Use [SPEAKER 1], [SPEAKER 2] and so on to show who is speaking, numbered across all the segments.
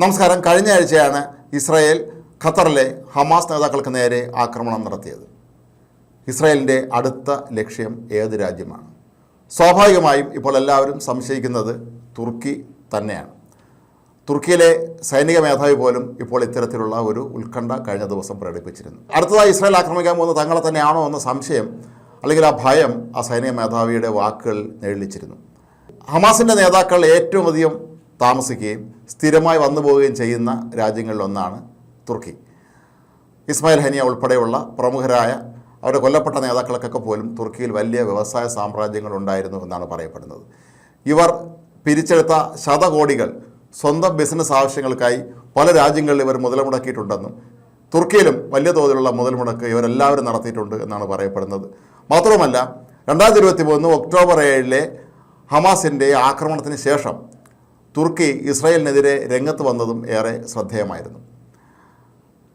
[SPEAKER 1] നമസ്കാരം. കഴിഞ്ഞ ആഴ്ചയാണ് ഇസ്രായേൽ ഖത്തറിലെ ഹമാസ് നേതാക്കൾക്ക് നേരെ ആക്രമണം നടത്തിയത്. ഇസ്രായേലിന്റെ അടുത്ത ലക്ഷ്യം ഏത് രാജ്യമാണ്? സ്വാഭാവികമായും ഇപ്പോൾ എല്ലാവരും സംശയിക്കുന്നത് തുർക്കി തന്നെയാണ്. തുർക്കിയിലെ സൈനിക മേധാവി പോലും ഇപ്പോൾ ഇത്തരത്തിലുള്ള ഒരു ഉത്കണ്ഠ കഴിഞ്ഞ ദിവസം പ്രകടിപ്പിച്ചിരുന്നു. അടുത്തതായി ഇസ്രായേൽ ആക്രമിക്കാൻ പോകുന്നത് തങ്ങളെ തന്നെയാണോ എന്ന സംശയം അല്ലെങ്കിൽ ആ ഭയം ആ സൈനിക മേധാവിയുടെ വാക്കുകൾ നിഴലിച്ചിരുന്നു. ഹമാസിന്റെ നേതാക്കൾ ഏറ്റവും അധികം താമസിക്കുകയും സ്ഥിരമായി വന്നു പോവുകയും ചെയ്യുന്ന രാജ്യങ്ങളിലൊന്നാണ് തുർക്കി. ഇസ്മായിൽ ഹനിയ ഉൾപ്പെടെയുള്ള പ്രമുഖരായ അവരുടെ കൊല്ലപ്പെട്ട നേതാക്കൾക്കൊക്കെ പോലും തുർക്കിയിൽ വലിയ വ്യവസായ സാമ്രാജ്യങ്ങൾ ഉണ്ടായിരുന്നു എന്നാണ് പറയപ്പെടുന്നത്. ഇവർ പിരിച്ചെടുത്ത ശതകോടികൾ സ്വന്തം ബിസിനസ് ആവശ്യങ്ങൾക്കായി പല രാജ്യങ്ങളിൽ ഇവർ മുതൽ മുടക്കിയിട്ടുണ്ടെന്നും തുർക്കിയിലും വലിയ തോതിലുള്ള മുതൽ മുടക്ക് ഇവരെല്ലാവരും നടത്തിയിട്ടുണ്ട് എന്നാണ് പറയപ്പെടുന്നത്. മാത്രവുമല്ല രണ്ടായിരത്തി ഇരുപത്തി മൂന്ന് ഒക്ടോബർ ഏഴിലെ ഹമാസിന്റെ ആക്രമണത്തിന് ശേഷം തുർക്കി ഇസ്രായേലിനെതിരെ രംഗത്ത് വന്നതും ഏറെ ശ്രദ്ധേയമായിരുന്നു.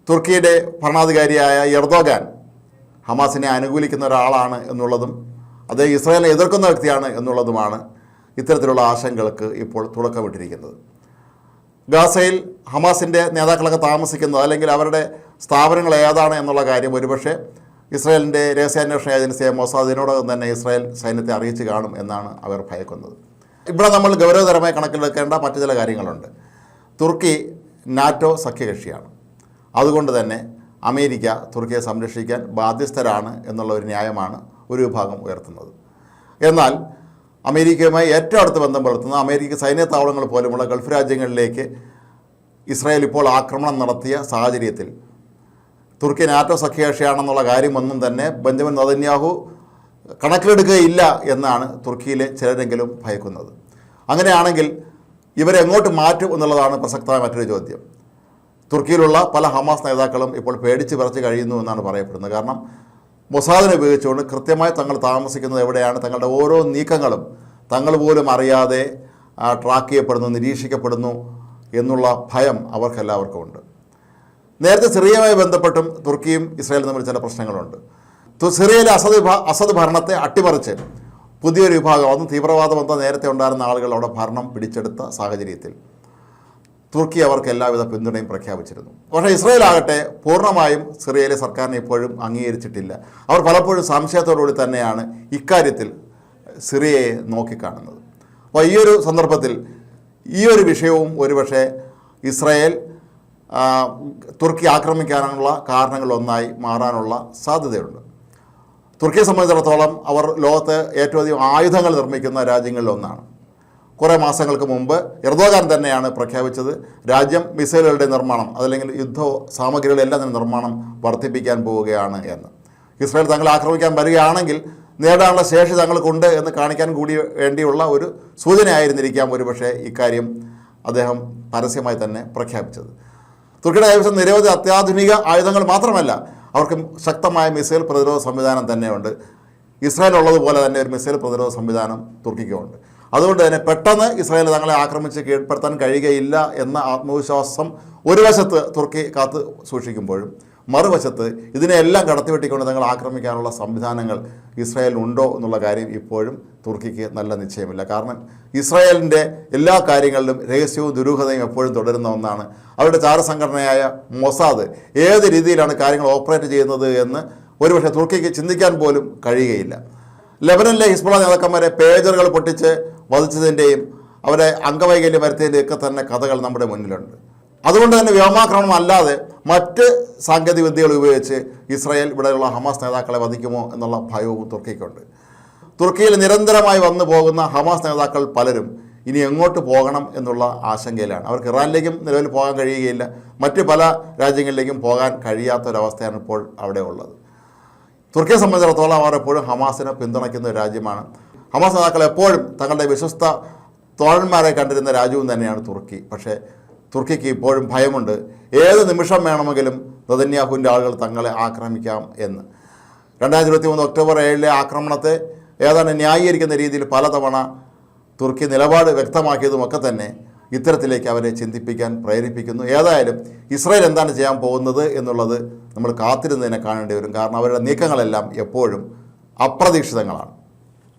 [SPEAKER 1] തുർക്കിയുടെ ഭരണാധികാരിയായ എർദോഗാൻ ഹമാസിനെ അനുകൂലിക്കുന്ന ഒരാളാണ് എന്നുള്ളതും അത് ഇസ്രായേലിനെ എതിർക്കുന്ന വ്യക്തിയാണ് എന്നുള്ളതുമാണ് ഇത്തരത്തിലുള്ള ആശങ്കകൾക്ക് ഇപ്പോൾ തുടക്കമിട്ടിരിക്കുന്നത്. ഗാസയിൽ ഹമാസിന്റെ നേതാക്കളൊക്കെ താമസിക്കുന്നത് അല്ലെങ്കിൽ അവരുടെ സ്ഥാപനങ്ങൾ ഏതാണ് എന്നുള്ള കാര്യം ഒരുപക്ഷെ ഇസ്രായേലിന്റെ രഹസ്യാന്വേഷണ ഏജൻസിയായ മൊസാദിനോടകം തന്നെ ഇസ്രായേൽ സൈന്യത്തെ അറിയിച്ചു കാണും എന്നാണ് അവർ ഭയക്കുന്നത്. ഇവിടെ നമ്മൾ ഗൗരവതരമായി കണക്കിലെടുക്കേണ്ട മറ്റു ചില കാര്യങ്ങളുണ്ട്. തുർക്കി നാറ്റോ സഖ്യകക്ഷിയാണ്. അതുകൊണ്ട് തന്നെ അമേരിക്ക തുർക്കിയെ സംരക്ഷിക്കാൻ ബാധ്യസ്ഥരാണ് എന്നുള്ള ഒരു ന്യായമാണ് ഒരു വിഭാഗം ഉയർത്തുന്നത്. എന്നാൽ അമേരിക്കയുമായി ഏറ്റവും അടുത്ത് ബന്ധം പുലർത്തുന്ന അമേരിക്ക സൈന്യത്താവളങ്ങൾ പോലുമുള്ള ഗൾഫ് രാജ്യങ്ങളിലേക്ക് ഇസ്രായേൽ ഇപ്പോൾ ആക്രമണം നടത്തിയ സാഹചര്യത്തിൽ തുർക്കി നാറ്റോ സഖ്യകക്ഷിയാണെന്നുള്ള കാര്യമൊന്നും തന്നെ ബെഞ്ചമിൻ നദന്യാഹു കണക്കിലെടുക്കുകയില്ല എന്നാണ് തുർക്കിയിലെ ചിലരെങ്കിലും ഭയക്കുന്നത്. അങ്ങനെയാണെങ്കിൽ ഇവരെ എങ്ങോട്ട് മാറ്റും എന്നുള്ളതാണ് പ്രസക്തമായ മറ്റൊരു ചോദ്യം. തുർക്കിയിലുള്ള പല ഹമാസ് നേതാക്കളും ഇപ്പോൾ പേടിച്ച് പറച്ച് കഴിയുന്നു എന്നാണ് പറയപ്പെടുന്നത്. കാരണം മൊസാദിനെ ഉപയോഗിച്ചുകൊണ്ട് കൃത്യമായി തങ്ങൾ താമസിക്കുന്നത് എവിടെയാണ്? തങ്ങളുടെ ഓരോ നീക്കങ്ങളും തങ്ങൾ പോലും അറിയാതെ ട്രാക്ക് ചെയ്യപ്പെടുന്നു നിരീക്ഷിക്കപ്പെടുന്നു എന്നുള്ള ഭയം അവർക്കെല്ലാവർക്കും ഉണ്ട്. നേരത്തെ സിറിയയുമായി ബന്ധപ്പെട്ടും തുർക്കിയും ഇസ്രായേലും തമ്മിൽ ചില പ്രശ്നങ്ങളുണ്ട്. സിറിയയിലെ അസദ് അസദ് ഭരണത്തെ അട്ടിമറിച്ച് പുതിയൊരു വിഭാഗം അന്ന് തീവ്രവാദം എന്താ നേരത്തെ ഉണ്ടായിരുന്ന ആളുകൾ അവിടെ ഭരണം പിടിച്ചെടുത്ത സാഹചര്യത്തിൽ തുർക്കി അവർക്ക് എല്ലാവിധ പിന്തുണയും പ്രഖ്യാപിച്ചിരുന്നു. പക്ഷേ ഇസ്രായേൽ ആകട്ടെ പൂർണമായും സിറിയയിലെ സർക്കാരിനെ ഇപ്പോഴും അംഗീകരിച്ചിട്ടില്ല. അവർ പലപ്പോഴും സംശയത്തോടുകൂടി തന്നെയാണ് ഇക്കാര്യത്തിൽ സിറിയയെ നോക്കിക്കാണുന്നത്. അപ്പോൾ ഈ ഒരു സന്ദർഭത്തിൽ ഈ ഒരു വിഷയവും ഒരുപക്ഷെ ഇസ്രായേൽ തുർക്കി ആക്രമിക്കാനുള്ള കാരണങ്ങളൊന്നായി മാറാനുള്ള സാധ്യതയുണ്ട്. തുർക്കിയെ സംബന്ധിച്ചിടത്തോളം അവർ ലോകത്ത് ഏറ്റവും അധികം ആയുധങ്ങൾ നിർമ്മിക്കുന്ന രാജ്യങ്ങളിലൊന്നാണ്. കുറേ മാസങ്ങൾക്ക് മുമ്പ് എർദോഗാൻ തന്നെയാണ് പ്രഖ്യാപിച്ചത്. രാജ്യം മിസൈലുകളുടെ നിർമ്മാണം അതല്ലെങ്കിൽ യുദ്ധ സാമഗ്രികളുടെ എല്ലാം തന്നെ നിർമ്മാണം വർദ്ധിപ്പിക്കാൻ പോവുകയാണ് എന്ന്. ഇസ്രായേൽ തങ്ങളെ ആക്രമിക്കാൻ വരികയാണെങ്കിൽ നേടാനുള്ള ശേഷി തങ്ങൾക്കുണ്ട് എന്ന് കാണിക്കാൻ കൂടി വേണ്ടിയുള്ള ഒരു സൂചനയായിരുന്നിരിക്കാം ഒരുപക്ഷെ ഇക്കാര്യം അദ്ദേഹം പരസ്യമായി തന്നെ പ്രഖ്യാപിച്ചത്. തുർക്കിയുടെ കൈവശം നിരവധി അത്യാധുനിക ആയുധങ്ങൾ മാത്രമല്ല അവർക്ക് ശക്തമായ മിസൈൽ പ്രതിരോധ സംവിധാനം തന്നെയുണ്ട്. ഇസ്രായേൽ ഉള്ളതുപോലെ തന്നെ ഒരു മിസൈൽ പ്രതിരോധ സംവിധാനം തുർക്കിക്കുമുണ്ട് അതുകൊണ്ട് തന്നെ പെട്ടെന്ന് ഇസ്രായേൽ തങ്ങളെ ആക്രമിച്ച് കീഴ്പ്പെടുത്താൻ കഴിയുകയില്ല എന്ന ആത്മവിശ്വാസം ഒരു വശത്ത് തുർക്കി കാത്ത് സൂക്ഷിക്കുമ്പോഴും മറുവശത്ത് ഇതിനെയെല്ലാം കടത്തിവെട്ടിക്കൊണ്ട് തങ്ങൾ ആക്രമിക്കാനുള്ള സംവിധാനങ്ങൾ ഇസ്രായേലിനുണ്ടോ എന്നുള്ള കാര്യം ഇപ്പോഴും തുർക്കിക്ക് നല്ല നിശ്ചയമില്ല. കാരണം ഇസ്രായേലിന്റെ എല്ലാ കാര്യങ്ങളിലും രഹസ്യവും ദുരൂഹതയും എപ്പോഴും തുടരുന്ന ഒന്നാണ്. അവരുടെ ചാരസംഘടനയായ മൊസാദ് ഏത് രീതിയിലാണ് കാര്യങ്ങൾ ഓപ്പറേറ്റ് ചെയ്യുന്നത് എന്ന് ഒരുപക്ഷെ തുർക്കിക്ക് ചിന്തിക്കാൻ പോലും കഴിയുകയില്ല. ലെബനനിലെ ഹിസ്ബുള നേതാക്കന്മാരെ പേജറുകൾ പൊട്ടിച്ച് വധിച്ചതിന്റെയും അവരെ അംഗവൈകല്യം വരുത്തിയതിന്റെയൊക്കെ തന്നെ കഥകൾ നമ്മുടെ മുന്നിലുണ്ട്. അതുകൊണ്ട് തന്നെ വ്യോമാക്രമണം അല്ലാതെ മറ്റ് സാങ്കേതിക വിദ്യകൾ ഉപയോഗിച്ച് ഇസ്രായേൽ ഇവിടെയുള്ള ഹമാസ് നേതാക്കളെ വധിക്കുമോ എന്നുള്ള ഭയവും തുർക്കിക്കുണ്ട്. തുർക്കിയിൽ നിരന്തരമായി വന്നു പോകുന്ന ഹമാസ് നേതാക്കൾ പലരും ഇനി എങ്ങോട്ട് പോകണം എന്നുള്ള ആശങ്കയിലാണ്. അവർക്ക് ഇറാനിലേക്കും നിലവിൽ പോകാൻ കഴിയുകയില്ല. മറ്റ് പല രാജ്യങ്ങളിലേക്കും പോകാൻ കഴിയാത്ത ഒരവസ്ഥയാണ് ഇപ്പോൾ അവിടെ ഉള്ളത്. തുർക്കിയെ സംബന്ധിച്ചിടത്തോളം അവർ എപ്പോഴും ഹമാസിനെ പിന്തുണയ്ക്കുന്ന ഒരു രാജ്യമാണ്. ഹമാസ് നേതാക്കൾ എപ്പോഴും തങ്ങളുടെ വിശ്വസ്ത തോഴന്മാരെ കണ്ടിരുന്ന രാജ്യവും തന്നെയാണ് തുർക്കി. പക്ഷേ തുർക്കിക്ക് ഇപ്പോഴും ഭയമുണ്ട്. ഏത് നിമിഷം വേണമെങ്കിലും നദന്യാഹുവിന്റെ ആളുകൾ തങ്ങളെ ആക്രമിക്കാം എന്ന്. രണ്ടായിരത്തി ഇരുപത്തി മൂന്ന് ഒക്ടോബർ ഏഴിലെ ആക്രമണത്തെ ഏതാണ്ട് ന്യായീകരിക്കുന്ന രീതിയിൽ പലതവണ തുർക്കി നിലപാട് വ്യക്തമാക്കിയതുമൊക്കെ തന്നെ ഇത്തരത്തിലേക്ക് അവരെ ചിന്തിപ്പിക്കാൻ പ്രേരിപ്പിക്കുന്നു. ഏതായാലും ഇസ്രായേൽ എന്താണ് ചെയ്യാൻ പോകുന്നത് എന്നുള്ളത് നമ്മൾ കാത്തിരുന്നതിനെ കാണേണ്ടി വരും. കാരണം അവരുടെ നീക്കങ്ങളെല്ലാം എപ്പോഴും അപ്രതീക്ഷിതങ്ങളാണ്.